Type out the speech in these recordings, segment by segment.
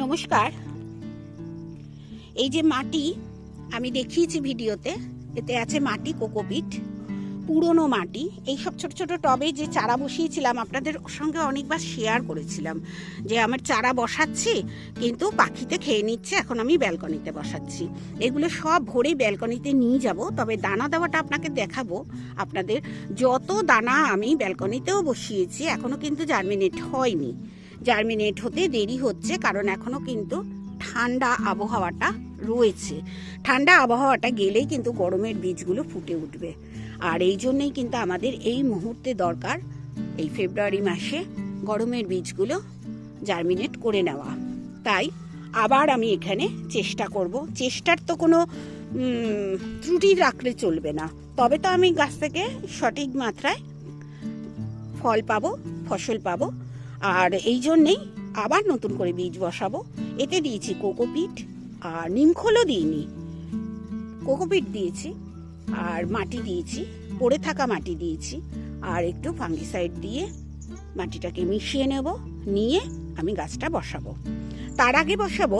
নমস্কার। এই যে মাটি, আমি দেখিয়েছি ভিডিওতে, এতে আছে মাটি, কোকোপিট, পুরনো মাটি। এই সব ছোট ছোট টবে যে চারা বসিয়েছিলাম, আপনাদের সঙ্গে অনেকবার শেয়ার করেছিলাম, যে আমার চারা বসাচ্ছি, কিন্তু পাখিতে খেয়ে নিচ্ছে, এখন আমি ব্যালকনিতে বসাচ্ছি। এগুলো সব ভরে ব্যালকনিতে নিয়ে যাব, তবে দানা দেওয়াটা আপনাকে দেখাবো। আপনাদের যত দানা আমি ব্যালকনিতেও বসিয়েছি, এখনও কিন্তু জার্মিনেট হয়নি। জার্মিনেট হতে দেরি হচ্ছে কারণ এখনও কিন্তু ঠান্ডা আবহাওয়াটা রয়েছে। ঠান্ডা আবহাওয়াটা গেলেই কিন্তু গরমের বীজগুলো ফুটে উঠবে। আর এই জন্যই কিন্তু আমাদের এই মুহূর্তে দরকার এই ফেব্রুয়ারি মাসে গরমের বীজগুলো জার্মিনেট করে নেওয়া। তাই আবার আমি এখানে চেষ্টা করব। চেষ্টার তো কোনো ত্রুটি রাখলে চলবে না। তবে তো আমি গাছ থেকে সঠিক মাত্রায় ফল পাবো, ফসল পাবো। আর এই জন্যেই আবার নতুন করে বীজ বসাবো। এতে দিয়েছি কোকোপিট আর নিমখোলও দিইনি। কোকোপিট দিয়েছি আর মাটি দিয়েছি, পড়ে থাকা মাটি দিয়েছি আর একটু ফাঙ্গিসাইড দিয়ে মাটিটাকে মিশিয়ে নেব, নিয়ে আমি গাছটা বসাবো। তার আগে বসাবো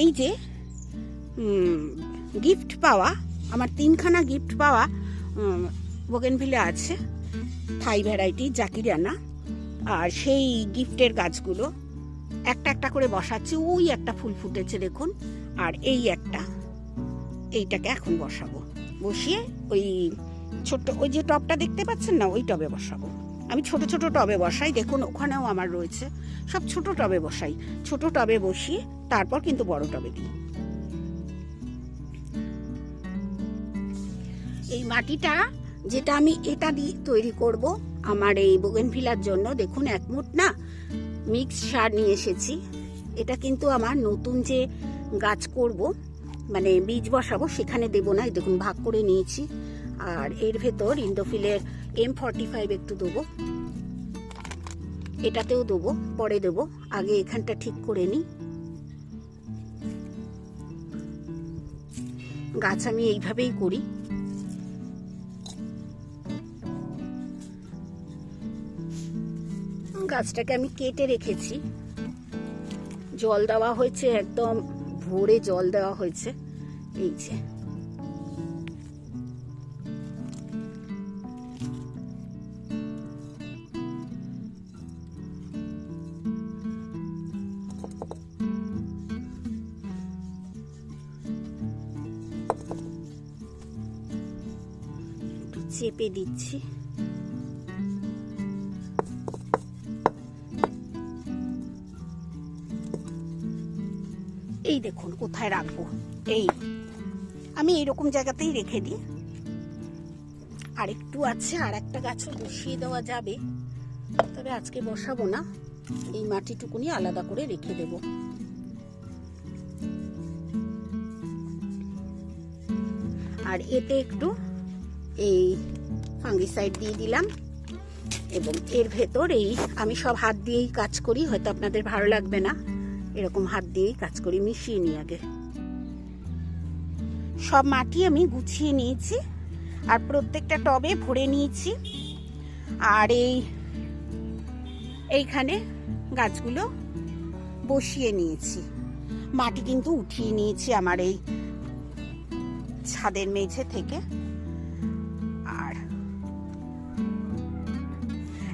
এই যে গিফট পাওয়া, আমার তিনখানা গিফট পাওয়া বোগেনভিলে আছে থাই ভ্যারাইটি জাকিরানা আর সেই গিফটের গাছগুলো একটা একটা করে বসাচ্ছি। ওই একটা ফুল ফুটেছে, দেখুন। আর এই একটা, এইটাকে এখন বসাবো। বসিয়ে ওই ছোট্ট, ওই যে টবটা দেখতে পাচ্ছেন না, ওই টবে বসাবো। আমি ছোট ছোট টবে বসাই, দেখুন, ওখানেও আমার রয়েছে। সব ছোট টবে বসাই। ছোট টবে বসিয়ে তারপর কিন্তু বড় টবে দিই। এই মাটিটা, যেটা আমি এটা দিয়ে তৈরি করব আমার এই বোগেনভিলার জন্য দেখুন এক মুঠ না মিক্স সার নিয়ে এসেছি। এটা কিন্তু আমার নতুন যে গাছ করব মানে বীজ বসাবো সেখানে দেবো না দেখুন ভাগ করে নিয়েছি। আর এর ভেতর ইন্ডোফিলের এম ফর্টি ফাইভ একটু দেবো। এটাতেও দেবো, পরে দেবো, আগে এখানটা ঠিক করে নিই। গাছ আমি এইভাবেই করি। গাছটাকে আমি কেটে রেখেছি। জল দেওয়া হয়েছে একদম, ভোরে জল দেওয়া হয়েছে। এই যে। চেপে দিচ্ছি। এই দেখুন, কোথায় রাখব? এই। আমি এইরকম জায়গাতেই রেখে দিই। আর একটু আছে আর একটা গাছও বসিয়ে দেওয়া যাবে। তবে আজকে বসাবো না। এই মাটিটুকুনি আলাদা করে রেখে দেব। আর এতে একটু এই ফাঙ্গিসাইড দিয়ে দিলাম। এবং এর ভেতর এই আমি সব হাত দিয়েই কাজ করি, হয়তো আপনাদের ভালো লাগবে না। এরকম হাত দিয়েই কাজ করি, মিশিয়ে নিই আগে। সব মাটি আমি গুছিয়ে নিয়েছি, আর প্রত্যেকটা টবে ভরে নিয়েছি। আর এই, এইখানে গাছগুলো বসিয়ে নিয়েছি। মাটি কিন্তু উঠিয়ে নিয়েছি আমার এই ছাদের মেঝে থেকে। আর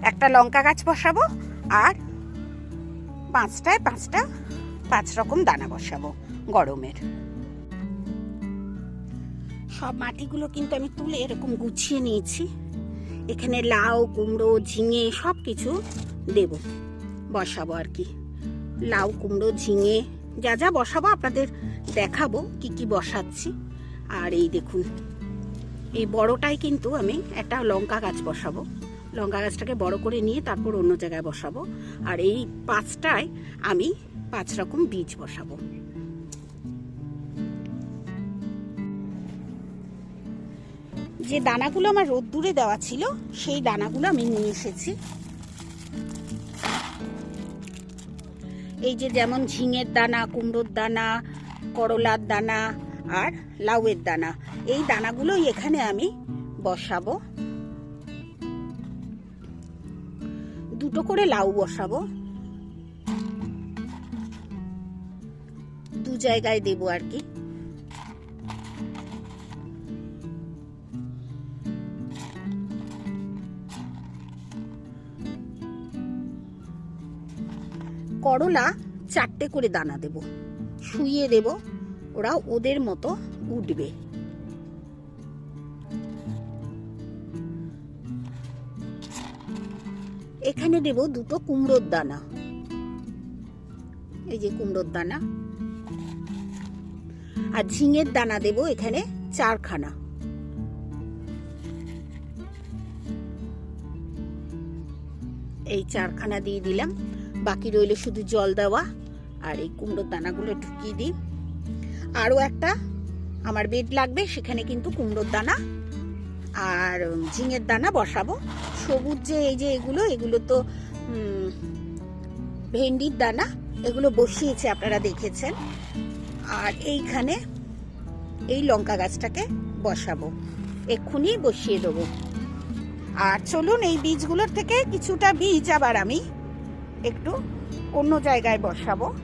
একটা লঙ্কা গাছ বসাবো, আর পাঁচটায় পাঁচটা, পাঁচ রকম দানা বসাবো গরমের। সব মাটিগুলো কিন্তু আমি তুলে এরকম গুছিয়ে নিয়েছি। এখানে লাউ, কুমড়ো, ঝিঙে সব কিছু দেব, বসাবো আর কি। লাউ, কুমড়ো, ঝিঙে, যা যা বসাবো আপনাদের দেখাবো কি কি বসাচ্ছি। আর এই দেখুন, এই বড়টাই কিন্তু আমি একটা লঙ্কা গাছ বসাবো। লঙ্কা গাছটাকে বড় করে নিয়ে তারপর অন্য জায়গায় বসাবো। আর এই পাঁচটায় আমি পাঁচ রকম বীজ বসাবো। যে দানাগুলো আমার রোদ্দুরে দেওয়া ছিল, সেই দানাগুলো আমি নিয়ে এসেছি। এই যে যেমন ঝিঙের দানা, কুমড়োর দানা, করলার দানা আর লাউয়ের দানা, এই দানাগুলোই এখানে আমি বসাবো। দুটো করে লাউ বসাবো। দু জায়গায় দেবো আর কি। করলা চারটে করে দানা দেব। শুইয়ে দেব, ওরা ওদের মতো উঠবে। এখানে দেব দুটো কুমড়োর দানা। এই যে কুমড়োর দানা। আর ঝিঙের দানা দেব এখানে চারখানা। এই চারখানা দিয়ে দিলাম। বাকি রইল শুধু জল দেওয়া আর এই কুমড়োর দানাগুলো ঢুকিয়ে দিই। আরও একটা আমার বেড লাগবে সেখানে কিন্তু কুমড়োর দানা আর ঝিঙের দানা বসাবো। সবুজ যে এই যে এগুলো এগুলো তো ভেন্ডির দানা, এগুলো বসিয়েছে আপনারা দেখেছেন। আর এইখানে এই লঙ্কা গাছটাকে বসাবো। এক্ষুনি বসিয়ে দেবো। আর চলুন এই বীজগুলোর থেকে কিছুটা বীজ আবার আমি একটু অন্য জায়গায় বসাবো।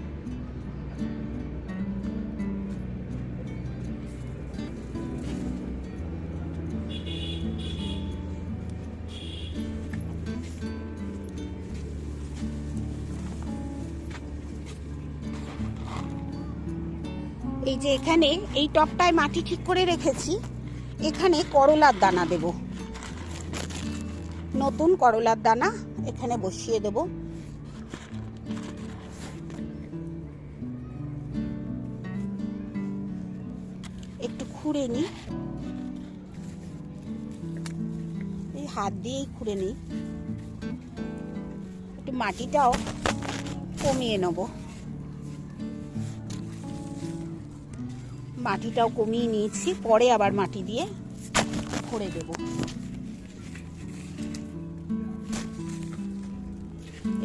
এই যে এখানে এই টপটায় মাটি ঠিক করে রেখেছি, এখানে করলার দানা দেব। নতুন করলার দানা এখানে বসিয়ে দেব। একটু খুঁড়ে নিই এই হাত দিয়েই খুঁড়ে নিই একটু মাটিটাও কমিয়ে নেব। মাটিটাও কমিয়ে নিয়েছি, পরে আবার মাটি দিয়ে ভরে দেব।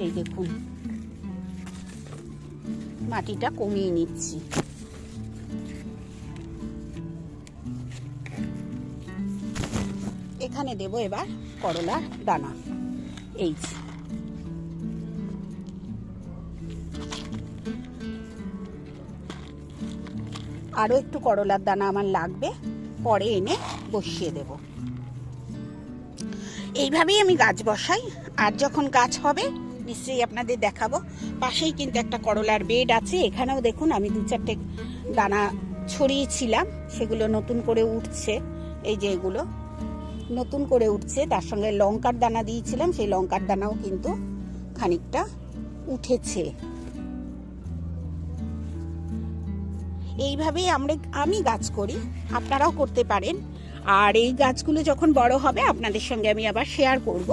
এই দেখুন, মাটিটা কমিয়ে নিচ্ছি। এখানে দেব এবার করলার দানা। এই আরও একটু করলার দানা আমার লাগবে, পরে এনে বসিয়ে দেব। এইভাবেই আমি গাছ বসাই, আর যখন গাছ হবে, নিশ্চয়ই আপনাদের দেখাবো। পাশেই কিন্তু একটা করলার বেড আছে, এখানেও দেখুন আমি দু চারটে দানা ছড়িয়েছিলাম, সেগুলো নতুন করে উঠছে, এই যে এগুলো। নতুন করে উঠছে, তার সঙ্গে লঙ্কার দানা দিয়েছিলাম, সেই লঙ্কার দানাও কিন্তু খানিকটা উঠেছে। এইভাবেই আমরা আমি গাছ করি, আপনারাও করতে পারেন। আর এই গাছগুলো যখন বড় হবে, আপনাদের সঙ্গে আমি আবার শেয়ার করব।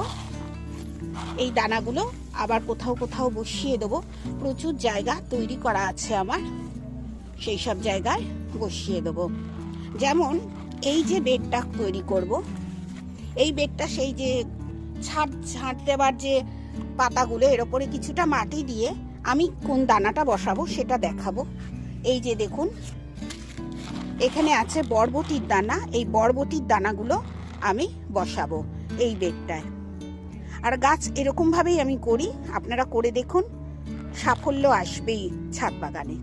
এই দানাগুলো আবার কোথাও কোথাও বসিয়ে দেবো। প্রচুর জায়গা তৈরি করা আছে আমার, সেই সব জায়গায় বসিয়ে দেবো। যেমন এই যে বেডটা তৈরি করব, এই বেডটা সেই যে ছাদ ছাঁট দেওয়ার যে পাতাগুলো, এর ওপরে কিছুটা মাটি দিয়ে আমি কোন দানাটা বসাবো সেটা দেখাবো। এই যে দেখুন, এখানে আছে বরবটির দানা। এই বরবটির দানাগুলো আমি বসাবো এই বেডটায়। আর গাছ এরকমভাবেই আমি করি। আপনারা করে দেখুন, সাফল্য আসবেই ছাদ বাগানে।